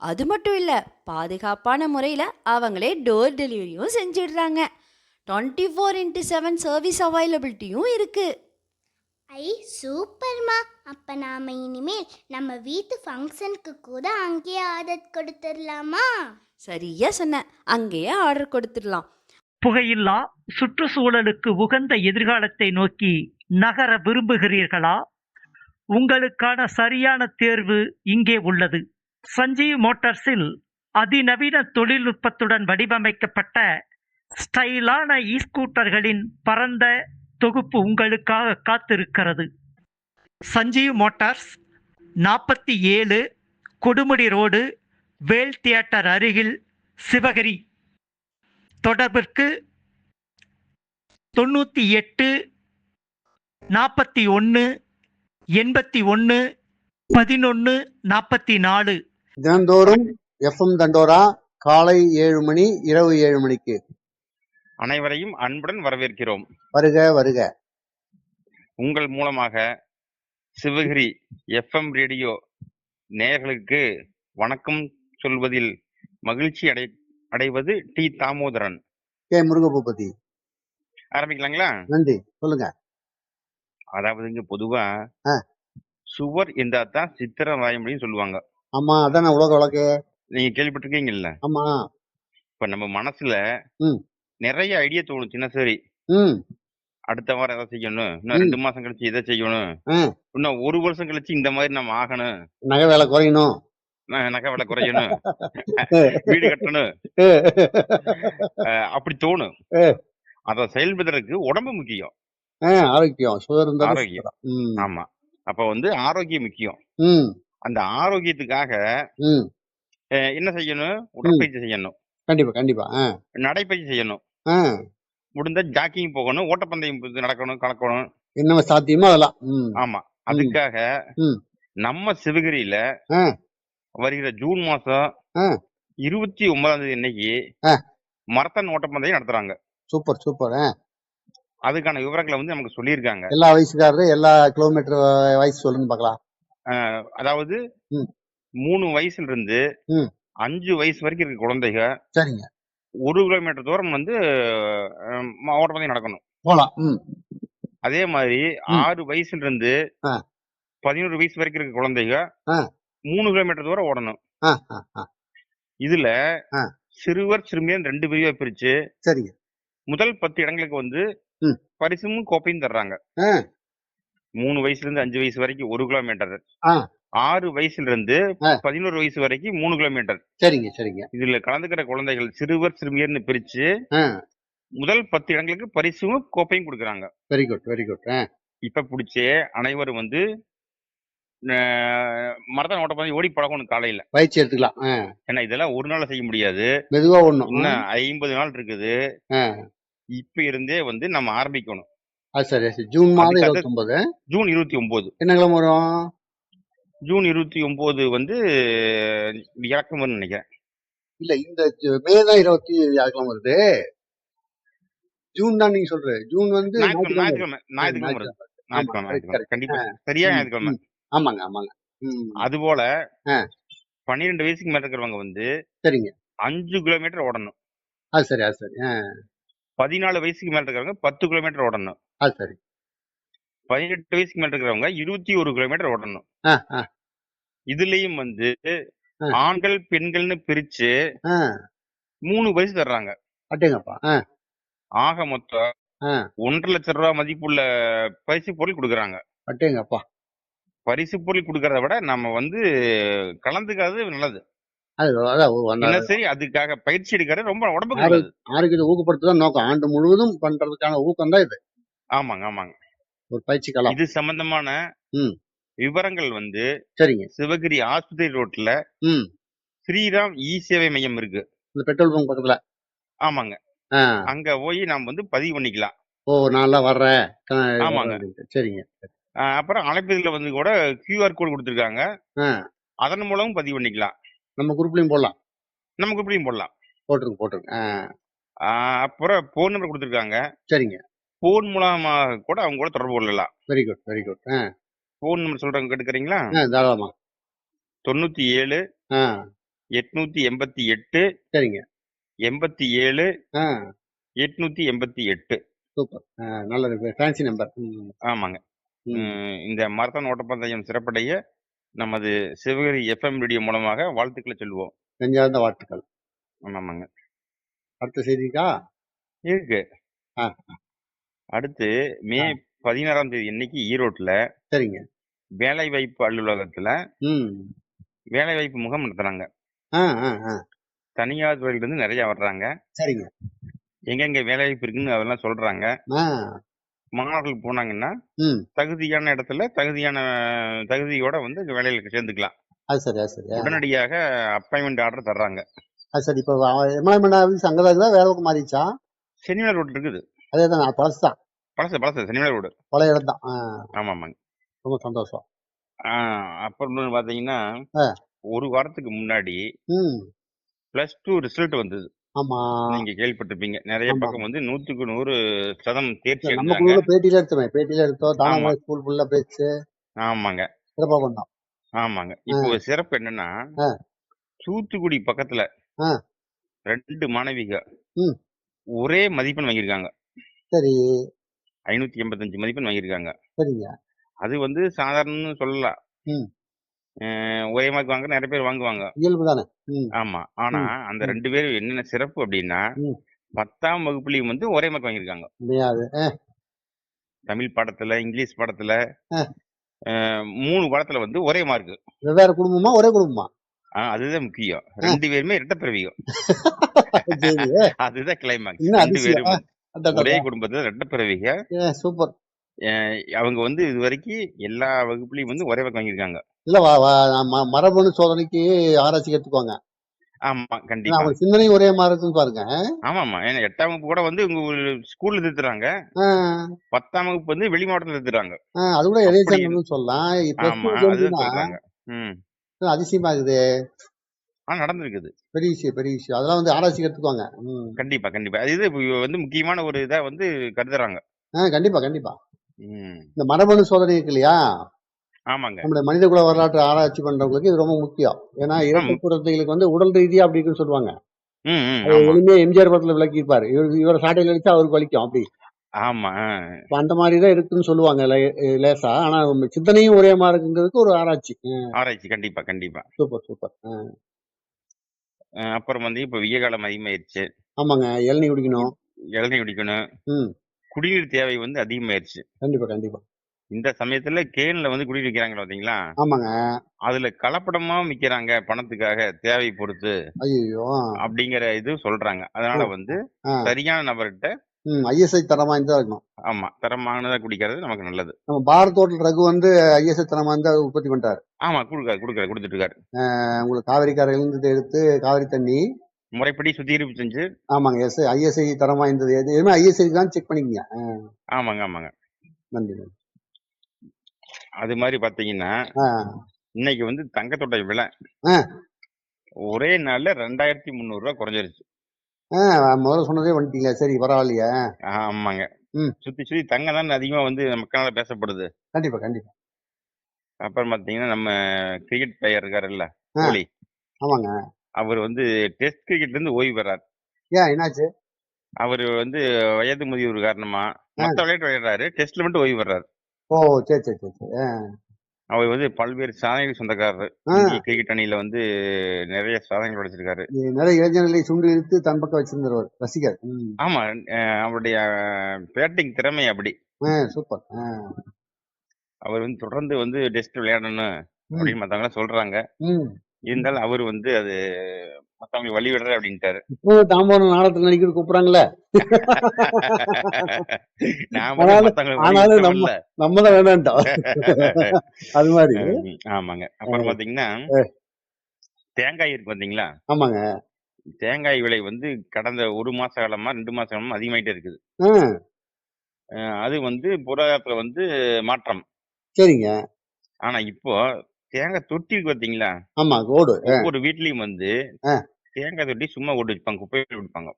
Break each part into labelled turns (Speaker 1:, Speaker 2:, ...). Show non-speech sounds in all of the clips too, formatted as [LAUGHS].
Speaker 1: அது மட்டும் இல்லை பாதுகாப்பான முறையில் அவங்களே டோர் டெலிவரியும் செஞ்சிடுறாங்க. Twenty four into seven service அவைலபிலிட்டியும் இருக்குது
Speaker 2: ஐ சூப்பர்மா அப்ப நாம இனிமேல் நம்ம வீட்டு ஃபங்க்ஷனுக்கு கூட அங்கேயே ஆர்டர் கொடுத்துடலாமா?
Speaker 1: சரியா சொன்ன. அங்கேயே ஆர்டர் கொடுத்துடலாம்.
Speaker 3: புகையில்லா சுற்றுச்சூழலுக்கு உகந்த எதிர்காலத்தை நோக்கி நகர விரும்புகிறீர்களா? உங்களுக்கான சரியான தேர்வு இங்கே உள்ளது. சஞ்சீவ் மோட்டார்ஸில் அதிநவீன தொழில்நுட்பத்துடன் வடிவமைக்கப்பட்ட ஸ்டைலான இ ஸ்கூட்டர்களின் பரந்த தொகுப்பு உங்களுக்காக காத்திருக்கிறது. சஞ்சீவ் மோட்டார்ஸ் நாற்பத்தி ஏழு கொடுமுடி ரோடு வேல் தியேட்டர் அருகில் சிவகிரி. தொடர்பிற்கு தொண்ணூற்றி எட்டு நாற்பத்தி ஒன்று எண்பத்தி ஒன்று பதினொன்று நாற்பத்தி நாலு.
Speaker 4: தினந்தோறும் எஃப்எம் தண்டோரா காலை ஏழு மணி இரவு ஏழு மணிக்கு.
Speaker 5: அனைவரையும் அன்புடன் வரவேற்கிறோம்.
Speaker 4: வருக வருக.
Speaker 5: உங்கள் மூலமாக சிவகிரி எஃப்எம் ரேடியோ நேயர்களுக்கு வணக்கம் சொல்வதில் மகிழ்ச்சி அடை அடைவது டி தாமோதரன்.
Speaker 4: கே முருகபூபதி.
Speaker 5: ஆரம்பிக்கலாங்களா?
Speaker 4: நன்றி. சொல்லுங்க.
Speaker 5: அதாவது இங்க பொதுவா. சுவர் இருந்தா தான் சித்திரம் வரைய சொல்லுவாங்க.
Speaker 4: ஆமா அதானே உலக வழக்கு.
Speaker 5: நீங்க கேள்விப்பட்டிருக்கீங்கல்ல?
Speaker 4: ஆமா.
Speaker 5: இப்ப நம்ம மனசுல
Speaker 4: ம்.
Speaker 5: நிறைய ஐடியா தோணும் சின்ன சரி.
Speaker 4: ம்.
Speaker 5: அடுத்த வாரம் எதை செய்யணும். இன்னும்
Speaker 4: ம்.
Speaker 5: ரெண்டு மாசம் கழிச்சு இதை செய்யணும். இன்னும் ஒரு வருஷம் கழிச்சு இந்த மாதிரி நம்ம ஆகணும்.
Speaker 4: நகை வேலை குறையணும்.
Speaker 5: ந- நகை விலை குறையணும். வீடு கட்டணும். அப்படி தோணும். அதை செயல்படுறதுக்கு உடம்பு முக்கியம்.
Speaker 4: ஆ, ஆரோக்கியம். இருந்தாலும்
Speaker 5: ஆரோக்கியம்.
Speaker 4: ம்.
Speaker 5: ஆமா. அப்ப வந்து ஆரோக்கியம் முக்கியம்.
Speaker 4: ம்.
Speaker 5: அந்த ஆரோக்கியத்துக்காக என்ன செய்யணும்? உடற்பயிற்சி செய்யணும்.
Speaker 4: கண்டிப்பா கண்டிப்பா.
Speaker 5: நடைப்பயிற்சி செய்யணும். முடிந்தா ஜாக்கிங் போகணும் ஓட்டப்பந்தயம் நடக்கணும் கலக்கணும்.
Speaker 4: என்ன சாத்தியமோ அதெல்லாம்.
Speaker 5: ஆமா. அதுக்காக. நம்ம சிவகிரியில. வருகிற ஜூன் மாசம். இருபத்தி ஒன்பதாம் தேதி இன்னைக்கு. மரத்தன் ஓட்டப்பந்தயம் நடத்துறாங்க.
Speaker 4: Super super.
Speaker 5: அதுக்கான விவரங்களை வந்து நமக்கு சொல்லியிருக்காங்க.
Speaker 4: எல்லா வயசுக்காரரு எல்லா கிலோமீட்டர் வயசு சொல்லுங்க பார்க்கலாம்
Speaker 5: அஹ் அதாவது. மூணு வயசுல இருந்து. அஞ்சு வயசு வரைக்கும் இருக்க குழந்தைங்க
Speaker 4: சரிங்க
Speaker 5: ஒரு கிலோமீட்டர் தூரம் வந்து ஓட்டப்பந்தயம் நடக்கணும்
Speaker 4: போலாம்
Speaker 5: அதே மாதிரி. ஆறு வயசுல இருந்து. பதினோரு வயசு வரைக்கும் இருக்க குழந்தைங்க. மூணு கிலோமீட்டர் தூரம் ஓடணும் இதுல. சிறுவர் சிறுமியன் ரெண்டு பிரிவா பிரிச்சு
Speaker 4: சரிங்க
Speaker 5: முதல் பத்து இடங்களுக்கு வந்து. பரிசும் கோப்பையும் தர்றாங்க. மூணு வயசுல இருந்து அஞ்சு வயசு வரைக்கும் ஒரு கிலோமீட்டர். ஆறு வயசுல இருந்து. பதினோரு வயசு வரைக்கும் மூணு கிலோமீட்டர்
Speaker 4: சரிங்க சரிங்க.
Speaker 5: இதுல கலந்துக்கிற குழந்தைகள் சிறுவர் சிறுமியர்னு பிரிச்சு முதல் பத்து இடங்களுக்கு பரிசும் கோப்பையும் கொடுக்குறாங்க.
Speaker 4: வெரி குட் வெரி குட்
Speaker 5: இப்ப பிடிச்சே அனைவரும் வந்து மரத்தன் ஓட்டப்பந்தயம் ஓடி பழகணும் காலையில.
Speaker 4: பயிற்சி எடுத்துக்கலாம்.
Speaker 5: ஏன்னா இதெல்லாம் ஒரு நாள்ல செய்ய முடியாது.
Speaker 4: மெதுவா
Speaker 5: இன்னும் ஐம்பது நாள் இருக்குது. இப்ப இருந்தே வந்து நம்ம ஆரம்பிக்கணும்.
Speaker 4: அது சரி சரி. ஜூன் மாதம் இருபத்தி ஒன்பது
Speaker 5: ஜூன் இருபத்தி ஒன்பது
Speaker 4: என்ன கிழமை வரும்?
Speaker 5: ஜூன் இருபத்தி ஒன்பது வந்து வியாழக்கிழமைன்னு நினைக்கிறேன்.
Speaker 4: இல்ல இந்த மே தான் இருபத்தி ஏழு கிழமை வருது? ஜூன் தான் நீங்க சொல்ற. ஜூன் வந்து
Speaker 5: கண்டிப்பா சரியா ஞாயிற்றுக்கிழமை.
Speaker 4: ஆமாங்க ஆமாங்க.
Speaker 5: அது போல. பன்னிரெண்டு வயசுக்கு மேல இருக்கிறவங்க வந்து
Speaker 4: சரிங்க.
Speaker 5: அஞ்சு கிலோமீட்டர் ஓடணும்.
Speaker 4: அது சரி அது சரி.
Speaker 5: பதினாலு வயசுக்கு மேல இருக்கிறவங்க பத்து கிலோமீட்டர் ஓடணும்.
Speaker 4: அது சரி.
Speaker 5: பதினெட்டு வயசுக்கு மேல இருக்கிறவங்க இருபத்தி ஒரு கிலோமீட்டர் ஓடணும். இதுலயும் வந்து. ஆண்கள் பெண்கள்னு பிரிச்சு மூணு வயசு தர்றாங்க.
Speaker 4: அட்டேங்கப்பா
Speaker 5: ஆக மொத்தம். ஒன்றரை லட்சம் ரூபாய் மதிப்புள்ள பரிசு பொருள் கொடுக்குறாங்க.
Speaker 4: அட்டேங்கப்பா
Speaker 5: பரிசு பொருள் கொடுக்கறத விட நம்ம வந்து கலந்துக்காதது நல்லது. தினசரி அதுக்காக பயிற்சி எடுக்கிறது ரொம்ப உடம்புக்கு
Speaker 4: ஆரோக்கியத்தை ஊக்கப்படுத்துதான் நோக்கம். ஆண்டு முழுவதும் பண்றதுக்கான ஊக்கம் தான் இது.
Speaker 5: ஆமாங்க ஆமாங்க.
Speaker 4: ஒரு பயிற்சி களம்
Speaker 5: இது சம்பந்தமான. விவரங்கள் வந்து
Speaker 4: சரிங்க.
Speaker 5: சிவகிரி ஆஸ்பத்திரி ரோட்ல ஸ்ரீராம் இ சேவை மையம் இருக்கு.
Speaker 4: இந்த பெட்ரோல் பங்க் பக்கத்துல.
Speaker 5: ஆமாங்க. அங்க போய் நம்ம வந்து பதிவு பண்ணிக்கலாம்.
Speaker 4: ஓ நான்லாம் வர்றேன்.
Speaker 5: ஆமாங்க.
Speaker 4: சரிங்க.
Speaker 5: அப்புறம் அழைப்பதில் வந்து கூட கியூஆர் கோடு கொடுத்துருக்காங்க. அதன் மூலமும் பதிவு பண்ணிக்கலாம்.
Speaker 4: நம்ம குரூப்லயும் போடலாம்.
Speaker 5: நமக்கு இப்படியும் போடலாம்.
Speaker 4: போட்டுருங்க போட்டுருங்க.
Speaker 5: அப்புறம் ஃபோன் நம்பர் கொடுத்துருக்காங்க.
Speaker 4: சரிங்க.
Speaker 5: ஃபோன் மூலமாக கூட அவங்க கூட தொடர்பு கொள்ளலாம்.
Speaker 4: வெரி குட் வெரி குட் ஆ.
Speaker 5: ஃபோன் நம்பர் சொல்றாங்க கேட்டுக்கிறீங்களா?
Speaker 4: தாராளமா.
Speaker 5: தொண்ணூத்தி ஏழு எட்நூத்தி எண்பத்தி எட்டு
Speaker 4: சரிங்க
Speaker 5: எண்பத்தி ஏழு எட்நூத்தி எண்பத்தி எட்டு
Speaker 4: சூப்பர் நல்லது ஃபேன்சி நம்பர்
Speaker 5: ஆமாங்க இந்த மரத்தான் ஓட்டப்பந்தயம் சிறப்படைய நமது சிவகிரி எஃப்எம் ரேடியோ மூலமாக வாழ்த்துக்களை சொல்லுவோம்.
Speaker 4: நெஞ்சார்ந்த வாழ்த்துக்கள்.
Speaker 5: ஆமாங்க
Speaker 4: அடுத்த செய்திக்கா?
Speaker 5: இருக்கு.
Speaker 4: ஆ.
Speaker 5: அடுத்து மே பதினாறாம் தேதி இன்னைக்கு ஈரோட்ல
Speaker 4: சரிங்க.
Speaker 5: வேலை வாய்ப்பு அலுவலகத்துல வேலை வாய்ப்பு முகாம் நடத்துறாங்க. தனியார் துறையில இருந்து நிறைய வர்றாங்க.
Speaker 4: சரிங்க.
Speaker 5: எங்கெங்க வேலை வாய்ப்பு இருக்குன்னு அதெல்லாம் சொல்றாங்க. மாணவர்கள் போனாங்கன்னா தகுதியான இடத்துல தகுதியான தகுதியோட வந்து வேலையில சேர்ந்துக்கலாம்.
Speaker 4: அது சரி அது சரி.
Speaker 5: உடனடியாக அப்பாயின்மெண்ட் ஆர்டர் தர்றாங்க.
Speaker 4: அது சரி இப்போ இருக்குதா வேற பக்கம் மாறிடுச்சா?
Speaker 5: செனிமலர் ரோடு இருக்குது.
Speaker 4: அதே தான் பழசு தான்
Speaker 5: பழசு பழசு. செனிமலர் ரோடு
Speaker 4: பழைய இடம் தான் ஆ.
Speaker 5: ஆமா ஆமாங்க
Speaker 4: ரொம்ப சந்தோஷம்.
Speaker 5: அப்புறம் இன்னொன்னு பாத்தீங்கன்னா
Speaker 4: ஆ.
Speaker 5: ஒரு வாரத்துக்கு முன்னாடி பிளஸ் டூ ரிசல்ட் வந்தது.
Speaker 4: ஆமா.
Speaker 5: நீங்க கேள்விப்பட்டிருப்பீங்க. நிறைய. பக்கம் வந்து நூத்துக்கு நூறு சதம் தேர்ச்சி
Speaker 4: நம்ம குழுல பேட்டியில எடுத்தோமே. பேட்டியில எடுத்தோம். தானே
Speaker 5: ஆமா.
Speaker 4: ஸ்கூல் ஃபுல்லா பேச்சு.
Speaker 5: ஆமாங்க.
Speaker 4: சிறப்பா பண்ணோம்
Speaker 5: ஆமாங்க இப்போ சிறப்பு என்னன்னா. தூத்துக்குடி பக்கத்துல. ரெண்டு மாணவிக. ஒரே மதிப்பெண் வாங்கியிருக்காங்க.
Speaker 4: சரி.
Speaker 5: ஐநூத்தி எண்பத்தஞ்சு மதிப்பெண் வாங்கியிருக்காங்க.
Speaker 4: சரிங்க.
Speaker 5: அது வந்து சாதாரணன்னு சொல்லலாம்
Speaker 4: ம்.
Speaker 5: ஒரே மார்க் வாங்க நிறைய பேர் வாங்குவாங்க.
Speaker 4: இயல்பு தானே. ம்.
Speaker 5: ஆமா. ஆனா அந்த
Speaker 4: ம்.
Speaker 5: ரெண்டு பேரும் என்னென்ன சிறப்பு அப்படின்னா
Speaker 4: ம்.
Speaker 5: பத்தாம் வகுப்புலயும் வந்து ஒரே மார்க் வாங்கியிருக்காங்க.
Speaker 4: முடியாது. ஆ,
Speaker 5: தமிழ் பாடத்துல இங்கிலீஷ் பாடத்துல
Speaker 4: ஆ.
Speaker 5: மூணு பாடத்துல வந்து ஒரே மார்க்
Speaker 4: வெவ்வேறு குடும்பமா ஒரே குடும்பமா?
Speaker 5: அதுதான் முக்கியம். ரெண்டு பேருமே இரட்டை பிறவிகம் [LAUGHS]
Speaker 4: சரி.
Speaker 5: அதுதான் கிளைமாக்ஸ்
Speaker 4: இன்னும்
Speaker 5: ரெண்டு
Speaker 4: அதிசயம்.
Speaker 5: பேரும்.
Speaker 4: அடடடா.
Speaker 5: ஒரே குடும்பத்துல ரெட்டை பிறவிக.
Speaker 4: சூப்பர்.
Speaker 5: அவங்க வந்து இது வரைக்கும் எல்லா வகுப்புலயும் வந்து ஒரே மார்க் வாங்கியிருக்காங்க.
Speaker 4: இல்ல வா வா ம- மரபணு சோதனைக்கு ஆராய்ச்சி எடுத்துக்கோங்க
Speaker 5: ஆமா கண்டிப்பா.
Speaker 4: அவங்க சிந்தனை ஒரே மாதிரி இருக்குன்னு பாருங்க.
Speaker 5: ஆமாமா ஏன்னா எட்டாம் வகுப்பு கூட வந்து உங்க ஸ்கூல்ல திருத்துறாங்க.
Speaker 4: ஆ,
Speaker 5: பத்தாம் வகுப்பு வந்து வெளி மாவட்டத்துல திருத்துறாங்க.
Speaker 4: ஆ, அது கூட சங்கம்னு சொல்லலாம்.
Speaker 5: ஆமா
Speaker 4: அதிசயமா இருக்குது.
Speaker 5: ஆனா நடந்திருக்குது.
Speaker 4: பெரிய விஷயம் பெரிய விஷயம். அதெல்லாம் வந்து ஆராய்ச்சி எடுத்துக்கோங்க ம்.
Speaker 5: கண்டிப்பா கண்டிப்பா. அது இது வந்து முக்கியமான ஒரு இதா வந்து கருதுறாங்க.
Speaker 4: ஆ, கண்டிப்பா கண்டிப்பா. இந்த மரபணு சோதனை இருக்கு இல்லையா?
Speaker 5: ஆமாங்க.
Speaker 4: நம்முடைய மனித குல வரலாற்று ஆராய்ச்சி பண்றவங்களுக்கு இது ரொம்ப முக்கியம். ஏன்னா இரட்டை குழந்தைகளுக்கு வந்து உடல் ரீதியா அப்படி இருக்குன்னு சொல்லுவாங்க. எளிமையா எம்ஜிஆர் படத்துல விளக்கியிருப்பாரு. இவர் இவரை சாட்டையில் அடிச்சா அவருக்கு வலிக்கும் அப்படி.
Speaker 5: ஆமா
Speaker 4: அந்த மாதிரி தான் இருக்குன்னு சொல்லுவாங்க லேசா. ஆனா சிந்தனையும் ஒரே மாதிரி இருக்குங்கிறதுக்கு ஒரு ஆராய்ச்சி.
Speaker 5: ஆராய்ச்சி. கண்டிப்பா கண்டிப்பா.
Speaker 4: Super super.
Speaker 5: அப்புறம் வந்து இப்ப வெய்ய காலம் அதிகமாயிருச்சு.
Speaker 4: ஆமாங்க. இளநீ குடிக்கணும்.
Speaker 5: இளநீர் குடிக்கணும்.
Speaker 4: ம்.
Speaker 5: குடிநீர் தேவை வந்து அதிகமாயிருச்சு.
Speaker 4: கண்டிப்பா கண்டிப்பா.
Speaker 5: இந்த சமயத்துல கேன்ல வந்து குடிநீர் விற்கிறாங்க பாத்தீங்களா?
Speaker 4: ஆமாங்க.
Speaker 5: அதுல கலப்படமா விக்கிறாங்க பணத்துக்காக தேவை பொறுத்து.
Speaker 4: ஐயோ
Speaker 5: அப்படிங்கிற இது சொல்றாங்க. அதனால வந்து
Speaker 4: ஆ.
Speaker 5: சரியான நபர்கிட்ட
Speaker 4: ஐஎஸ்ஐ தரமா இருந்தா இருக்கணும்.
Speaker 5: ஆமா தரமானதா குடிக்கிறது நமக்கு நல்லது.
Speaker 4: நம்ம பாரத் ஹோட்டல் ரகு வந்து ஐஎஸ்ஐ தரமா இருந்தா உற்பத்தி பண்றாரு.
Speaker 5: ஆமா கொடுக்காரு கொடுக்காரு கொடுத்துட்டு இருக்காரு
Speaker 4: உங்களுக்கு காவிரி கரையிலிருந்து எடுத்து காவிரி தண்ணி
Speaker 5: முறைப்படி சுத்திகரிப்பு செஞ்சு
Speaker 4: ஆமாங்க எஸ் ஐஎஸ்ஐ தரமா இருந்தது எது எதுவுமே ஐஎஸ்ஐ தான் செக் பண்ணிக்கங்க.
Speaker 5: ஆமாங்க ஆமாங்க.
Speaker 4: நன்றி
Speaker 5: அது மாதிரி பாத்தீங்கன்னா இன்னைக்கு வந்து தங்கத்தோட விலை. ஒரே நாள்ல ரெண்டாயிரத்தி முந்நூறு ரூபாய் குறைஞ்சிருச்சு.
Speaker 4: ஆ முதல்ல சொன்னதே வந்துட்டீங்களா. சரி பரவாயில்லையே.
Speaker 5: ஆமாங்க.
Speaker 4: ம்.
Speaker 5: சுத்தி சுத்தி தங்கம் தான் அதிகமா வந்து மக்களால பேசப்படுது.
Speaker 4: கண்டிப்பா கண்டிப்பா.
Speaker 5: அப்புறம் பாத்தீங்கன்னா நம்ம கிரிக்கெட் பிளேயர் இருக்காருல்ல
Speaker 4: ஆ.
Speaker 5: கோலி.
Speaker 4: ஆமாங்க.
Speaker 5: அவர் வந்து டெஸ்ட் கிரிக்கெட்ல இருந்து ஓய்வு பெறார்.
Speaker 4: ஏன் என்னாச்சு?
Speaker 5: அவர் வந்து வயது முதியோர் காரணமா மத்த விளையாட்டு விளையாடுறாரு டெஸ்ட்ல மட்டும் ஓய்வு பெறாரு.
Speaker 4: ஓ சரி சரி சரி சரி ஆ.
Speaker 5: அவர் வந்து பல்வேறு சாதனைகள் சொந்தக்காரர். இந்திய கிரிக்கெட் அணியில வந்து நிறைய சாதனைகள் படைச்சிருக்காரு
Speaker 4: நிறைய இளைஞர்களை சுண்டு இழுத்து தன் பக்கம் வச்சிருந்தவர் ரசிகர்.
Speaker 5: ஆமா அவருடைய பேட்டிங் திறமை அப்படி.
Speaker 4: சூப்பர்.
Speaker 5: அவர் வந்து தொடர்ந்து வந்து டெஸ்ட் விளையாடணும் அப்படின்னு மத்தவங்க சொல்றாங்க. இருந்தாலும் அவர் வந்து அது மத்தவங்களுக்கு வழி விடுற அப்படின்ட்டாரு.
Speaker 4: இப்போ தாம்பாரம் நாடகத்தில் நடிக்கிற கூப்பிடுறாங்களே ஆனாலும்-
Speaker 5: விட்டவன்ல.
Speaker 4: நம்ம தான் வேணான்ட்டோம் அது மாதிரி.
Speaker 5: ஆமாங்க. அப்புறம் பாத்தீங்கன்னா தேங்காய் இருக்கு பாத்தீங்களா?
Speaker 4: ஆமாங்க.
Speaker 5: தேங்காய் விலை வந்து கடந்த ஒரு மாச காலமா ரெண்டு மாச காலமா அதிகமாயிட்டே இருக்குது. அது வந்து பொருளாதாரத்துல வந்து மாற்றம்.
Speaker 4: சரிங்க.
Speaker 5: ஆனா இப்போ தேங்காய் தொட்டி இருக்கு பாத்தீங்களா?
Speaker 4: ஆமா ஓடு
Speaker 5: ஒவ்வொரு வீட்லயும் வந்து. தேங்காய் தொட்டி சும்மா ஓட்டு வச்சுப்பாங்க குப்பையில விடுப்பாங்க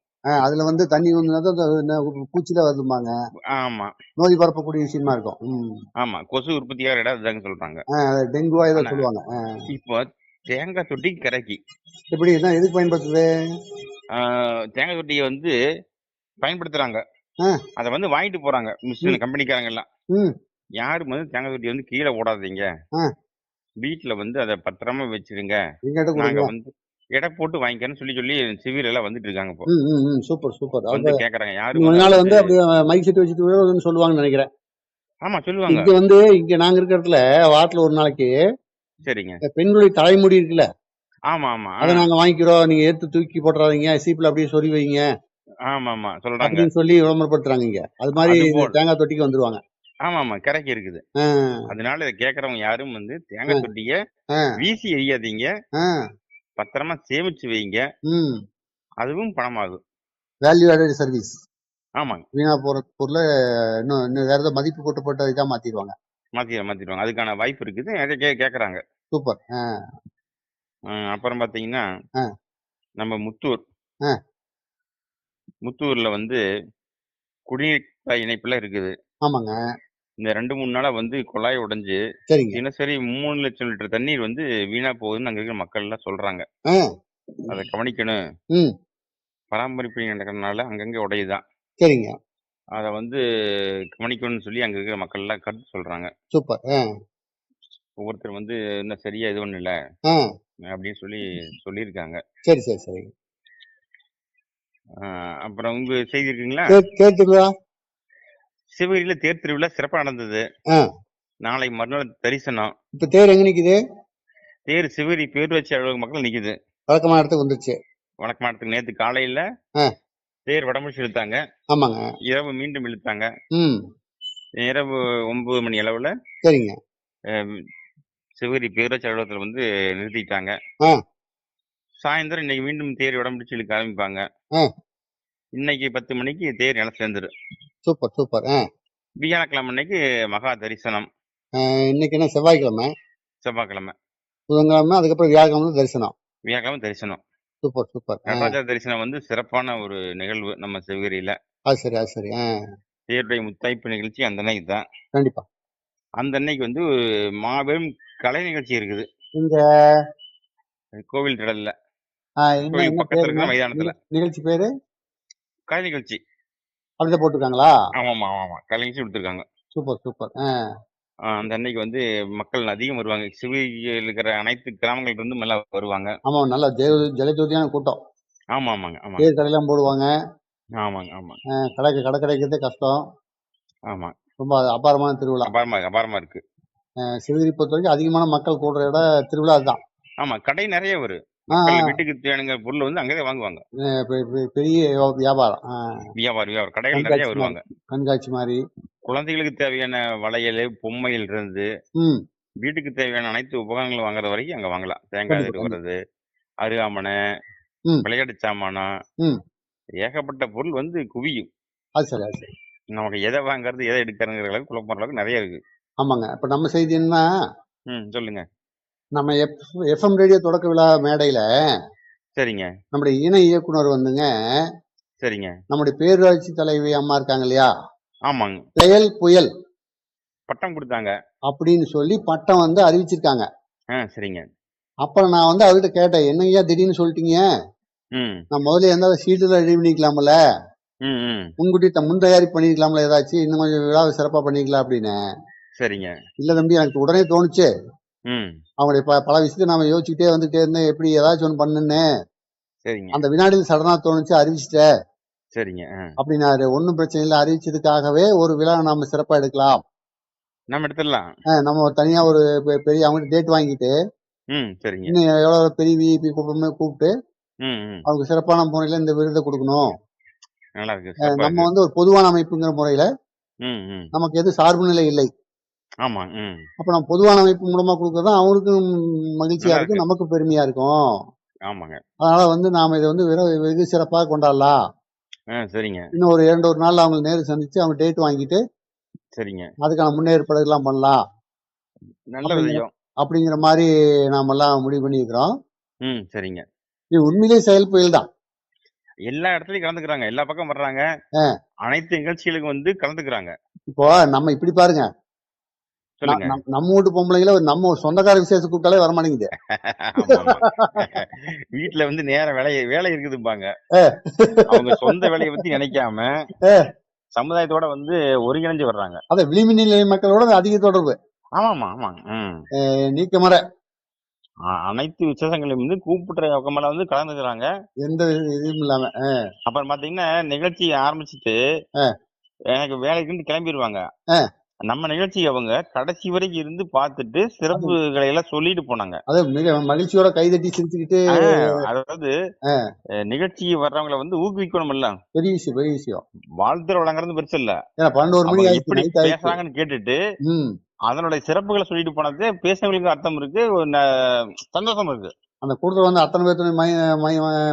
Speaker 4: அதுல வந்து தண்ணி வந்து பூச்சில வருதும்பாங்க.
Speaker 5: ஆமா.
Speaker 4: நோய் பரப்பக்கூடிய விஷயமா இருக்கும்.
Speaker 5: ஆமா கொசு உற்பத்தியாகிற இடம் அதுதாங்க சொல்றாங்க.
Speaker 4: டெங்குவா ஏதோ சொல்லுவாங்க.
Speaker 5: இப்போ தேங்காய் தொட்டி கரைக்கி.
Speaker 4: எப்படி எதுக்கு பயன்படுத்துது
Speaker 5: தேங்காய் தொட்டியை வந்து பயன்படுத்துறாங்க. அதை வந்து வாங்கிட்டு போறாங்க மிஷின் கம்பெனிக்காரங்க எல்லாம். யாரும் வந்து தேங்காய் தொட்டி வந்து கீழே ஓடாதீங்க. வீட்டுல வந்து அதை பத்திரமா வச்சிருங்க நாங்க
Speaker 4: கொடுங்க.
Speaker 5: வந்து எடை போட்டு வாங்கிக்கிறேன்னு சொல்லி சொல்லி சிவியர் எல்லாம் வந்துட்டு இருக்காங்க இப்போ.
Speaker 4: ம் ம் ம். Super super.
Speaker 5: வந்து
Speaker 4: அது
Speaker 5: கேக்குறாங்க யாரும்
Speaker 4: கொஞ்ச
Speaker 5: வந்து
Speaker 4: வந்து அப்படியே மைக் செட் வச்சுட்டு விழுதுன்னு சொல்லுவாங்கன்னு நினைக்கிறேன்.
Speaker 5: ஆமா சொல்லுவாங்க.
Speaker 4: இங்க வந்து இங்க நாங்க இருக்கிற இடத்துல வாரத்துல ஒரு நாளைக்கு
Speaker 5: சரிங்க.
Speaker 4: இந்த பெண்களுடைய தலைமுடி இருக்குல்ல?
Speaker 5: ஆமா ஆமா.
Speaker 4: அதை நாங்க வாங்கிக்கிறோம். நீங்க எடுத்து தூக்கி போட்டுறாதீங்க. சீப்புல அப்படியே சொறி வைங்க.
Speaker 5: ஆமா ஆமா. சொல்றாங்க.
Speaker 4: அப்படின்னு சொல்லி விளம்பரப்படுத்துறாங்க இங்க. அது மாதிரி
Speaker 5: அது
Speaker 4: இந்த
Speaker 5: போல்.
Speaker 4: தேங்காய் தொட்டிக்கு வந்துருவாங்க.
Speaker 5: ஆமா ஆமா கரைக்கு இருக்குது அதனால இதை கேக்குறவங்க யாரும் வந்து தேங்காய் தொட்டிய வீசி எறியாதீங்க.
Speaker 4: ஆ,
Speaker 5: பத்திரமா சேமிச்சு வைங்க.
Speaker 4: ம்.
Speaker 5: அதுவும் பணமாகும்.
Speaker 4: வேல்யூ ஆடட் சர்வீஸ்
Speaker 5: ஆமாங்க.
Speaker 4: வீணா போற பொருளை இன்னும் இன்னும் வேற ஏதோ மதிப்பு போட்டு போட்டு இதா மாத்திடுவாங்க.
Speaker 5: மாத்தி மாத்திடுவாங்க. அதுக்கான வாய்ப்பு இருக்குது. அதை கே கேக்குறாங்க
Speaker 4: சூப்பர்.
Speaker 5: அப்புறம் பாத்தீங்கன்னா
Speaker 4: ஆ.
Speaker 5: நம்ம முத்தூர். முத்தூர்ல வந்து குடிநீர் இணைப்புல இருக்குது.
Speaker 4: ஆமாங்க.
Speaker 5: இந்த ரெண்டு மூணு நாளா வந்து குழாய் உடைஞ்சு
Speaker 4: சரிங்க.
Speaker 5: தினசரி மூணு லட்சம் லிட்டர் தண்ணீர் வந்து வீணா போகுதுன்னு அங்க இருக்கிற மக்கள் எல்லாம் சொல்றாங்க.
Speaker 4: ஆ,
Speaker 5: அதை கவனிக்கணும்.
Speaker 4: ம்.
Speaker 5: பராமரிப்பு நடக்கிறதுனால அங்கங்க உடையுதான்.
Speaker 4: சரிங்க.
Speaker 5: அதை வந்து கவனிக்கணும்னு சொல்லி அங்க இருக்கிற மக்கள் எல்லாம் கருத்து சொல்றாங்க.
Speaker 4: சூப்பர். ஆ,
Speaker 5: ஒவ்வொருத்தர் வந்து இன்னும் சரியா இது ஒண்ணு இல்ல.
Speaker 4: ஆ,
Speaker 5: அப்படின்னு சொல்லி சொல்லியிருக்காங்க.
Speaker 4: சரி சரி சரி.
Speaker 5: அப்புறம் உங்க செய்தி இருக்குங்களா?
Speaker 4: கே- கேட்டுங்களா?
Speaker 5: சிவகிரியில தேர் திருவிழா சிறப்பா நடந்தது. நாளை மறுநாள் தரிசனம்.
Speaker 4: இப்ப தேர் எங்க நிக்குது?
Speaker 5: தேர் சிவகிரி பேரூராட்சி அலுவலக மக்கள் நிக்குது.
Speaker 4: வழக்கமான இடத்துக்கு வந்துருச்சு.
Speaker 5: வழக்கமான இடத்துக்கு நேத்து காலையில. தேர் வடமுடிச்சு இழுத்தாங்க.
Speaker 4: ஆமாங்க.
Speaker 5: இரவு மீண்டும் இழுத்தாங்க. இரவு ஒன்பது மணி அளவுல
Speaker 4: சரிங்க.
Speaker 5: சிவகிரி பேரூராட்சி அலுவலகத்துல வந்து நிறுத்திட்டாங்க. சாயந்தரம் இன்னைக்கு மீண்டும் தேர் வடமுடிச்சு இழுக்க ஆரம்பிப்பாங்க. இன்னைக்கு பத்து மணிக்கு தேர் நில சேர்ந்துரு
Speaker 4: சூப்பர் சூப்பர். ஆ.
Speaker 5: வியாழக்கிழமை அன்னைக்கு மகா தரிசனம்.
Speaker 4: ஆ, இன்னைக்கு என்ன? செவ்வாய்க்கிழமை.
Speaker 5: செவ்வாய்க்கிழமை.
Speaker 4: புதன்கிழமை அதுக்கப்புறம் வியாழக்கிழமை தரிசனம்.
Speaker 5: வியாழக்கிழமை தரிசனம்.
Speaker 4: Super super. ஆ,
Speaker 5: தரிசனம் வந்து சிறப்பான ஒரு நிகழ்வு நம்ம சிவகிரியில
Speaker 4: அது சரி அது சரி. ஆ.
Speaker 5: தேருடைய முத்தாய்ப்பு நிகழ்ச்சி அந்த அன்னைக்கு தான்.
Speaker 4: கண்டிப்பா.
Speaker 5: அந்த அன்னைக்கு வந்து மாபெரும் கலை நிகழ்ச்சி இருக்குது.
Speaker 4: இந்த
Speaker 5: கோவில் திடல்ல.
Speaker 4: ஆ, என்ன
Speaker 5: கோயில்
Speaker 4: என்ன
Speaker 5: பக்கத்துல
Speaker 4: பேருங்க
Speaker 5: இருக்கிற மைதானத்துல.
Speaker 4: நிக- நிகழ்ச்சி பேரு?
Speaker 5: கலை நிகழ்ச்சி.
Speaker 4: அப்படிதான் போட்டிருக்காங்களா?
Speaker 5: ஆமா ஆமா ஆமா ஆமா கலை நிகழ்ச்சி கொடுத்துருக்காங்க.
Speaker 4: Super super. ஆ.
Speaker 5: அந்த அன்னைக்கு வந்து மக்கள் அதிகம் வருவாங்க. சிவகிரியில் இருக்கிற அனைத்து கிராமங்கள்ல இருந்து எல்லாம் வருவாங்க.
Speaker 4: ஆமா நல்லா ஜெய ஜலஜோதியான கூட்டம்.
Speaker 5: ஆமா ஆமாங்க ஆமாங்க.
Speaker 4: தேர் கடையெல்லாம் போடுவாங்க.
Speaker 5: ஆமாங்க ஆமா
Speaker 4: ஆ, கடை கடை கிடைக்கிறதே கஷ்டம்.
Speaker 5: ஆமா.
Speaker 4: ரொம்ப அபாரமான திருவிழா.
Speaker 5: அபாரமா அபாரமா இருக்கு.
Speaker 4: ஆ, சிவகிரி பொறுத்த வரைக்கும் அதிகமான மக்கள் கூடுற இடம் திருவிழா அதுதான்.
Speaker 5: ஆமா கடை நிறைய வரும். வீட்டுக்கு தேவையான பொருள் வந்து அங்கேயே வாங்குவாங்க.
Speaker 4: பெரிய வியா- வியாபாரம்.
Speaker 5: வியாபாரம் வியாபாரம். கடைகள் நிறைய வருவாங்க.
Speaker 4: கண்காட்சி மாதிரி
Speaker 5: குழந்தைகளுக்கு தேவையான வளையல் பொம்மையில் இருந்து வீட்டுக்கு தேவையான அனைத்து உபகரணங்களும் வாங்குற வரைக்கும் அங்க வாங்கலாம். தேங்காய் இருக்கிறது அருகாமனை. விளையாட்டு சாமானம். ஏகப்பட்ட பொருள் வந்து குவியும். நமக்கு எதை வாங்குறது எதை எடுக்கிறங்கிற அளவுக்கு குழப்பம் அளவுக்கு நிறைய இருக்கு.
Speaker 4: ஆமாங்க. இப்ப நம்ம செய்தி என்ன
Speaker 5: சொல்லுங்க.
Speaker 4: நம்ம எஃப் எஃப்எம் ரேடியோ தொடக்க விழா மேடையில
Speaker 5: சரிங்க.
Speaker 4: நம்முடைய இணை இயக்குனர் வந்துங்க
Speaker 5: சரிங்க.
Speaker 4: நம்முடைய பேரூராட்சி தலைவி அம்மா இருக்காங்க இல்லையா?
Speaker 5: ஆமாங்க.
Speaker 4: செயல் புயல்.
Speaker 5: பட்டம் கொடுத்தாங்க.
Speaker 4: அப்படின்னு சொல்லி பட்டம் வந்து அறிவிச்சிருக்காங்க.
Speaker 5: ஆ சரிங்க.
Speaker 4: அப்புறம் நான் வந்து அவர்கிட்ட கேட்டேன் என்னய்யா திடீர்னு சொல்லிட்டீங்க?
Speaker 5: ம்.
Speaker 4: நான் முதல்ல எந்த சீட்டுல ரெடி பண்ணிக்கலாம்ல?
Speaker 5: ம் ம்.
Speaker 4: முன்கூட்டி த- முன் தயாரி பண்ணிக்கலாம்ல ஏதாச்சும்? இன்னும் கொஞ்சம் விழாவை சிறப்பா பண்ணிக்கலாம் அப்படின்னு.
Speaker 5: சரிங்க.
Speaker 4: இல்ல தம்பி எனக்கு உடனே தோணுச்சு. அவங்களுடைய ப- பல விஷயத்தை நாம யோசிச்சுக்கிட்டே வந்துட்டே இருந்தேன். எப்படி ஏதாச்சும் ஒன்று பண்ணுன்னு.
Speaker 5: சரிங்க.
Speaker 4: அந்த வினாடியில் சடனா தோணுச்சு அறிவிச்சிட்டேன்
Speaker 5: சரிங்க
Speaker 4: அப்படின்னாரு. ஒன்றும் பிரச்சனை இல்லை. அறிவிச்சதுக்காகவே ஒரு விழா நாம சிறப்பா எடுக்கலாம்.
Speaker 5: நம்ம எடுத்துடலாம்.
Speaker 4: நம்ம ஒரு தனியா ஒரு பெரிய அவங்ககிட்ட டேட் வாங்கிட்டு
Speaker 5: ம் சரிங்க.
Speaker 4: இன்னும் எவ்வளவு பெரிய விஐபி கூப்பிடுமே கூப்பிட்டு அவங்க சிறப்பான முறையில இந்த விருதை கொடுக்கணும். நம்ம வந்து ஒரு பொதுவான அமைப்புங்கிற முறையில நமக்கு எது சார்பு நிலை இல்லை.
Speaker 5: ஆமா ம்.
Speaker 4: அப்ப நம்ம பொதுவான அமைப்பு மூலமா கொடுக்கறது அவங்களுக்கும் மகிழ்ச்சியா இருக்கும்
Speaker 5: இருக்கு.
Speaker 4: நமக்கு பெருமையா இருக்கும்.
Speaker 5: ஆமாங்க.
Speaker 4: அதனால வந்து நாம இதை வந்து வெறும் வெகு சிறப்பாக கொண்டாடலாம்
Speaker 5: சரிங்க.
Speaker 4: இன்னும் ஒரு இரண்டு ஒரு நாள் அவங்க நேரில் சந்திச்சு அவங்க டேட் வாங்கிட்டு
Speaker 5: சரிங்க.
Speaker 4: அதுக்கான முன்னேற்பாடு எல்லாம் பண்ணலாம்.
Speaker 5: நல்ல. விஷயம்.
Speaker 4: அப்படிங்கிற மாதிரி நாம எல்லாம் முடிவு பண்ணியிருக்கிறோம்.
Speaker 5: ம் சரிங்க.
Speaker 4: இது உண்மையிலேயே செயல் புயல் தான்.
Speaker 5: எல்லா இடத்துலயும் கலந்துக்கிறாங்க எல்லா பக்கம் வர்றாங்க. அனைத்து நிகழ்ச்சிகளுக்கும் வந்து கலந்துக்கிறாங்க.
Speaker 4: இப்போ நம்ம இப்படி பாருங்க நம்ம வீட்டு பொம்பளைங்கள ஒரு நம்ம சொந்தக்கார விசேஷம் கூப்பிட்டாலே வரமாட்டேங்குது.
Speaker 5: ஆமா, ஆமா. [LAUGHS] வீட்டுல வந்து நேர வேலை வேலை இருக்குதும்பாங்க. அவங்க சொந்த வேலையை பத்தி நினைக்காம சமுதாயத்தோட வந்து ஒருங்கிணைஞ்சு வர்றாங்க.
Speaker 4: அத விளிம்பு நிலை மக்களோட அதிக தொடர்பு.
Speaker 5: ஆமாமா ஆமாங்க. ம்.
Speaker 4: அஹ் நீக்கமர
Speaker 5: அனைத்து விசேஷங்களையும் வந்து கூப்பிடுற பக்கமெல்லாம் வந்து கலந்துக்கிறாங்க.
Speaker 4: எந்த இதுவும் இல்லாம
Speaker 5: அப்புறம் பாத்தீங்கன்னா நிகழ்ச்சி ஆரம்பிச்சுட்டு. எனக்கு வேலைக்குன்னு கிளம்பிடுவாங்க. நம்ம நிகழ்ச்சி அவங்க கடைசி வரைக்கும் இருந்து பார்த்துட்டு சிறப்புகளை எல்லாம் சொல்லிட்டு போனாங்க.
Speaker 4: அது மிக மகிழ்ச்சியோட கைதட்டி சிரிச்சுக்கிட்டு
Speaker 5: அதாவது நிகழ்ச்சி வர்றவங்களை வந்து ஊக்குவிக்கணும் இல்ல
Speaker 4: பெரிய விஷயம் பெரிய விஷயம்.
Speaker 5: வாழ்த்துற வழங்குறது பெருசு இல்ல.
Speaker 4: பன்னெண்டு மணி
Speaker 5: எப்படி பேசுறாங்கன்னு கேட்டுட்டு அதனுடைய சிறப்புகளை சொல்லிட்டு போனது பேசுறவங்களுக்கு அர்த்தம் இருக்கு சந்தோஷம் இருக்கு.
Speaker 4: அந்த கூட்டத்தில் வந்து அத்தனை பேர்த்து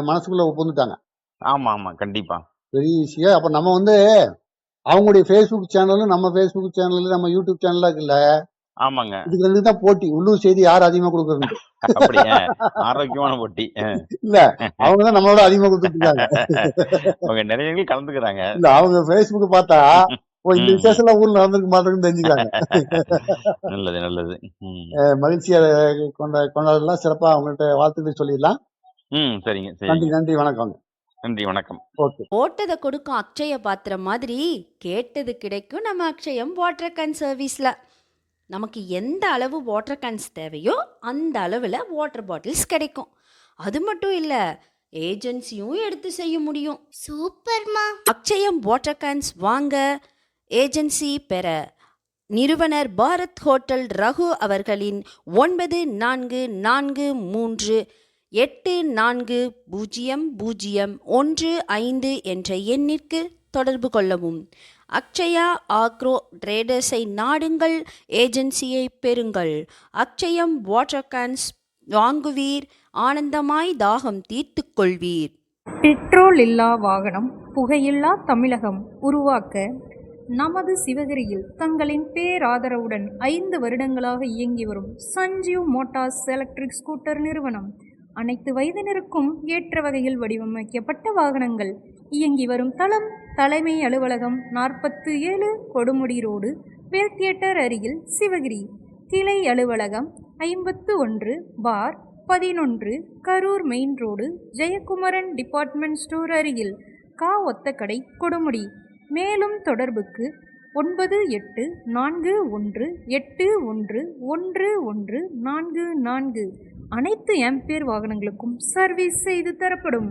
Speaker 4: மனசுக்குள்ள ஒப்புந்துட்டாங்க.
Speaker 5: ஆமா ஆமா கண்டிப்பா.
Speaker 4: பெரிய விஷயம். அப்ப நம்ம வந்து அவங்களுடைய ஃபேஸ்புக் சேனலும் நம்ம ஃபேஸ்புக் சேனல் நம்ம யூடியூப் சேனலா இருக்குல்ல?
Speaker 5: ஆமாங்க.
Speaker 4: இதுக்கு ரெண்டு தான் போட்டி. உள்ளூர் செய்தி யார் அதிகமா கொடுக்குறது?
Speaker 5: ஆரோக்கியமான போட்டி.
Speaker 4: இல்ல அவங்க தான் நம்மளோட அதிகமா கொடுத்துட்டு இருக்காங்க
Speaker 5: அவங்க நிறைய கலந்துக்கிறாங்க.
Speaker 4: இல்ல அவங்க ஃபேஸ்புக் பார்த்தா ஓ இந்த. விசேஷம் எல்லாம் ஊர்ல நடந்திருக்கு மாட்டிருக்குன்னு தெரிஞ்சுக்கிறாங்க.
Speaker 5: நல்லது நல்லது.
Speaker 4: மகிழ்ச்சியா கொண்ட கொண்டாடலாம். சிறப்பா அவங்கள்ட்ட வாழ்த்துக்கள் சொல்லிடலாம்.
Speaker 5: ம் சரிங்க
Speaker 4: நன்றி நன்றி வணக்கம்
Speaker 5: நன்றி வணக்கம்.
Speaker 4: ஓகே.
Speaker 1: போட்டதை கொடுக்கும் அக்ஷய பாத்திரம் மாதிரி கேட்டது கிடைக்கும் நம்ம அக்ஷயம் வாட்டர் கேன் சர்வீஸில் நமக்கு எந்த அளவு வாட்டர் கேன்ஸ் தேவையோ அந்த அளவில் வாட்டர் பாட்டில்ஸ் கிடைக்கும். அது மட்டும் இல்லை ஏஜென்சியும் எடுத்து செய்ய முடியும்.
Speaker 2: சூப்பர்மா.
Speaker 1: அக்ஷயம் வாட்டர் கேன்ஸ் வாங்க ஏஜென்சி பெற நிறுவனர் பாரத் ஹோட்டல் ரகு அவர்களின் ஒன்பது நான்கு நான்கு மூன்று எட்டு நான்கு பூஜ்ஜியம் பூஜ்ஜியம் ஒன்று ஐந்து என்ற எண்ணிற்கு தொடர்பு கொள்ளவும். அக்ஷயா ஆக்ரோ ட்ரேடர்ஸை நாடுங்கள் ஏஜென்சியை பெறுங்கள். அக்ஷயம் வாட்டர் கேன்ஸ் வாங்குவீர் ஆனந்தமாய் தாகம் தீர்த்து கொள்வீர்.
Speaker 6: பெட்ரோல் இல்லா வாகனம் புகையில்லா தமிழகம் உருவாக்க நமது சிவகிரியில் தங்களின் பேராதரவுடன் ஐந்து வருடங்களாக இயங்கி வரும் சஞ்சீவ் மோட்டார்ஸ் எலக்ட்ரிக் ஸ்கூட்டர் நிறுவனம் அனைத்து வயதினருக்கும் ஏற்ற வகையில் வடிவமைக்கப்பட்ட வாகனங்கள். இயங்கி வரும் தளம் தலைமை அலுவலகம் நாற்பத்து ஏழு கொடுமுடி ரோடு வேல் தியேட்டர் அருகில் சிவகிரி. கிளை அலுவலகம் ஐம்பத்து ஒன்று பார் பதினொன்று Karur main road Jayakumaran department store அருகில் கா ஒத்தக்கடை கொடுமுடி. மேலும் தொடர்புக்கு ஒன்பது எட்டு நான்கு ஒன்று எட்டு ஒன்று ஒன்று ஒன்று நான்கு நான்கு. அனைத்து எம்பேர் வாகனங்களுக்கும் சர்வீஸ் செய்து தரப்படும்.